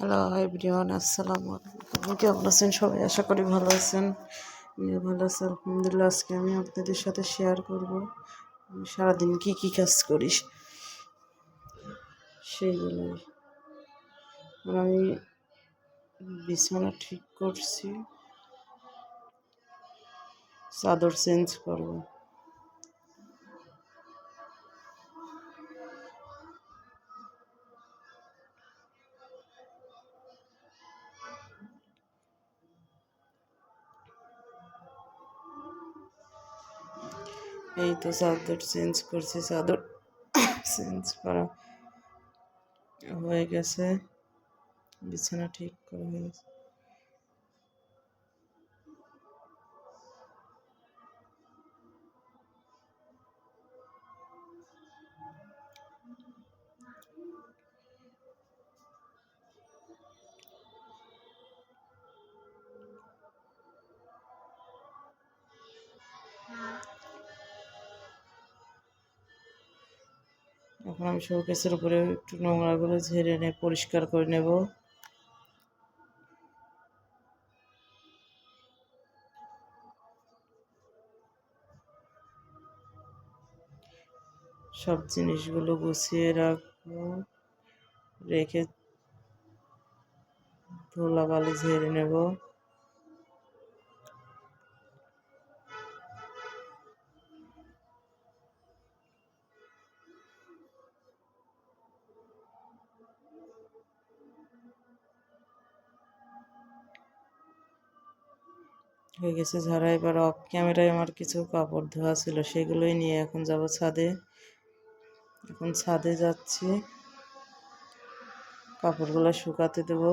Hello everyone আসসালামু আলাইকুম কেমন আছেন সবাই? আশা করি ভালো আছেন। আমিও ভালো আছি, আলহামদুলিল্লাহ। আজকে আমি আপনাদের সাথে শেয়ার করব। আমি সারাদিন কী কী কাজ করি, সেইগুলোই। আর আমি বিছানা ঠিক করছি। চাদর চেঞ্জ করব। এই তো সাদর চেঞ্জ করছি, চাদর চেঞ্জ করা হয়ে গেছে। বিছানা ঠিক করা হয়ে গেছে। এখন আমি শোকেসের উপরে একটু নোংরাগুলো ঝেড়ে নিয়ে পরিষ্কার করে নেব। সব জিনিসগুলো গুছিয়ে রাখব, রেখে ধুলাবালি ঝেড়ে নেব। হয়ে গেছে ঝাড়া। এবার অফ ক্যামেরায় আমার কিছু কাপড় ধোয়া ছিল, সেগুলোই নিয়ে এখন যাব ছাদে। এখন ছাদে যাচ্ছি। কাপড়গুলো শুকাতে দেবো।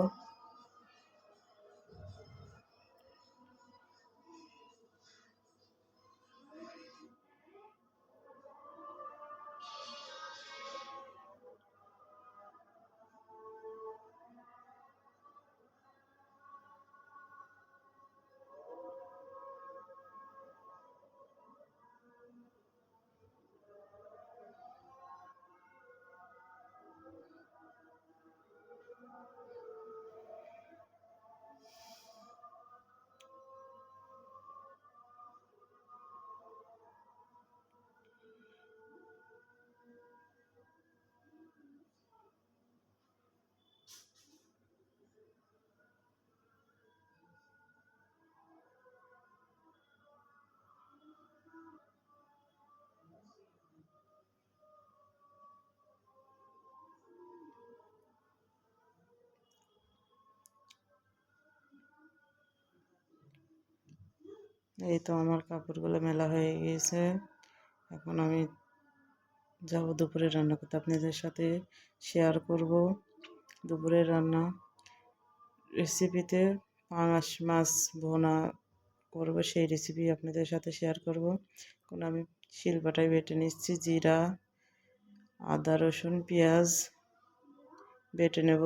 এই তো আমার কাপড়গুলো মেলা হয়ে গিয়েছে। এখন আমি যাব দুপুরে রান্না করতে। আপনাদের সাথে শেয়ার করব দুপুরের রান্না। রেসিপিতে পাঙাশ মাছ ভোনা করব, সেই রেসিপি আপনাদের সাথে শেয়ার করব। এখন আমি শিলবাটায় বেটে নিচ্ছি জিরা, আদা, রসুন, পেঁয়াজ, বেটে নেব।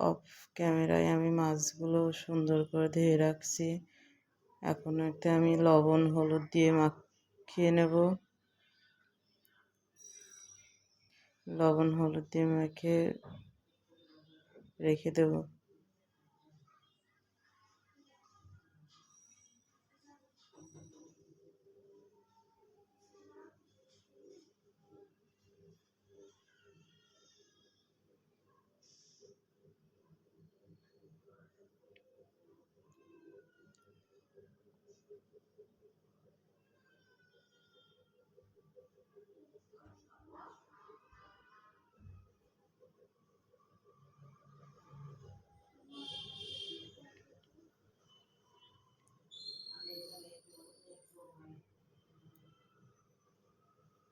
অফ ক্যামেরায় আমি মাছগুলো সুন্দর করে ধুয়ে রাখছি। এখন একটা আমি লবণ, হলুদ দিয়ে মাখিয়ে নেব। লবণ, হলুদ দিয়ে মাখিয়ে রেখে দেবো।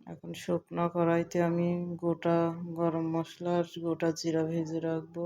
এখন শুকনো কড়াইতে আমি গোটা গরম মশলা গোটা জিরা ভেজে রাখব।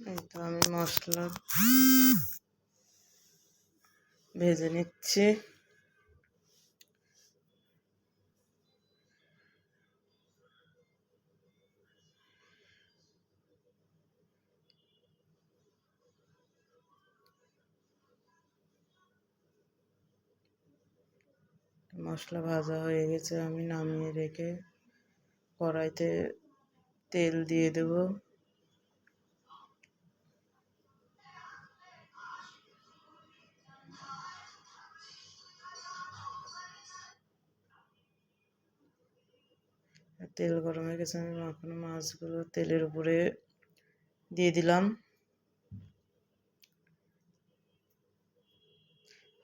এই তো আমি মশলা ভেজে নিচ্ছি। মশলা ভাজা হয়ে গেছে, আমি নামিয়ে রেখে কড়াইতে তেল দিয়ে দেব। তেল গরম হয়ে গেছে, আমি মাখানো মাছগুলো তেলের উপরে দিয়ে দিলাম।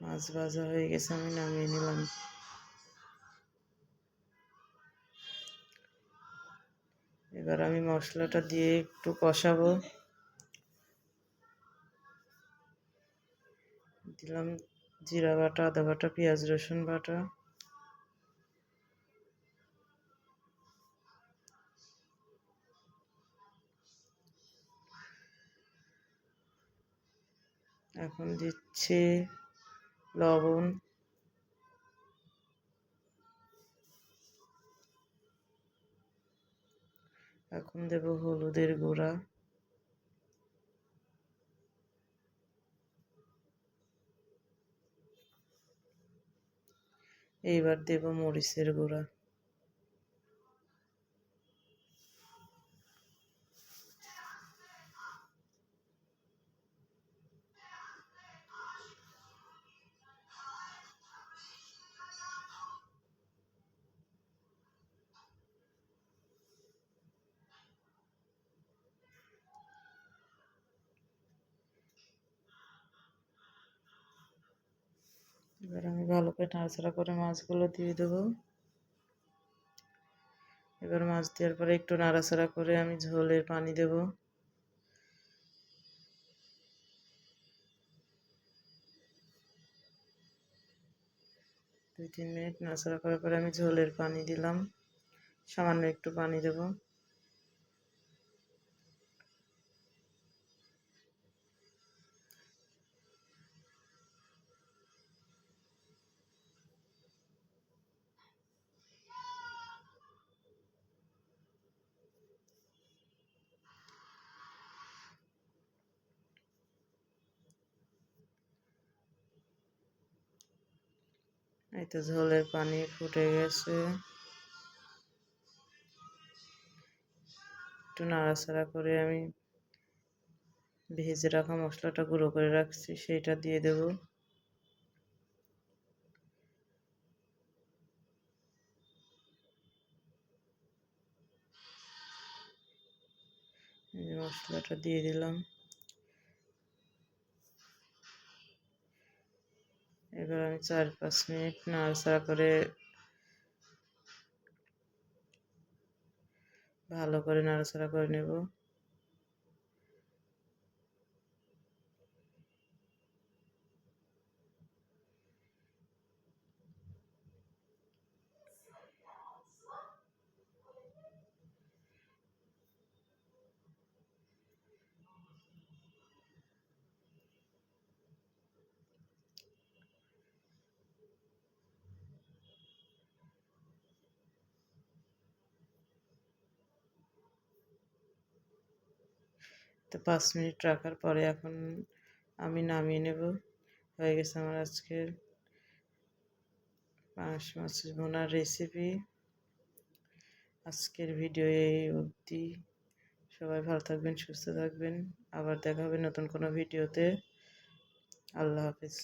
মাছ ভাজা হয়ে গেছে, আমি নামিয়ে নিলাম। এবার আমি মশলাটা দিয়ে একটু কষাবো। দিলাম জিরা বাটা, আদা বাটা, পেঁয়াজ, রসুন বাটা। এখন দিচ্ছি লবণ। এখন দেব হলুদের গুঁড়া। এইবার দেব মরিচের গুঁড়া। এবার আমি ভালো করে নাড়াচাড়া করে মাছগুলো দিয়ে দেবো। এবার মাছ দেওয়ার পরে একটু নাড়াচাড়া করে আমি ঝোলের পানি দেব। দুই, তিন মিনিট নাড়াচাড়া করার পরে আমি ঝোলের পানি দিলাম। সামান্য একটু পানি দেবো। এই তো ঝোলের পানি ফুটে গেছে। একটু নাড়াচাড়া করে আমি ভেজে রাখা মশলাটা গুঁড়ো করে রাখছি, সেইটা দিয়ে দেব। মশলাটা দিয়ে দিলাম। এবার আমি চার পাঁচ মিনিট নাড়াচাড়া করে ভালো করে নাড়াচাড়া করে নেব। তো পাঁচ মিনিট রাখার পরে এখন আমি নামিয়ে নেব। হয়ে গেছে আমার আজকের পাঁচ মাছের বোনার রেসিপি আজকের ভিডিও এই অবধি। সবাই ভালো থাকবেন, সুস্থ থাকবেন। আবার দেখা হবে নতুন কোনো ভিডিওতে আল্লাহ হাফিজ।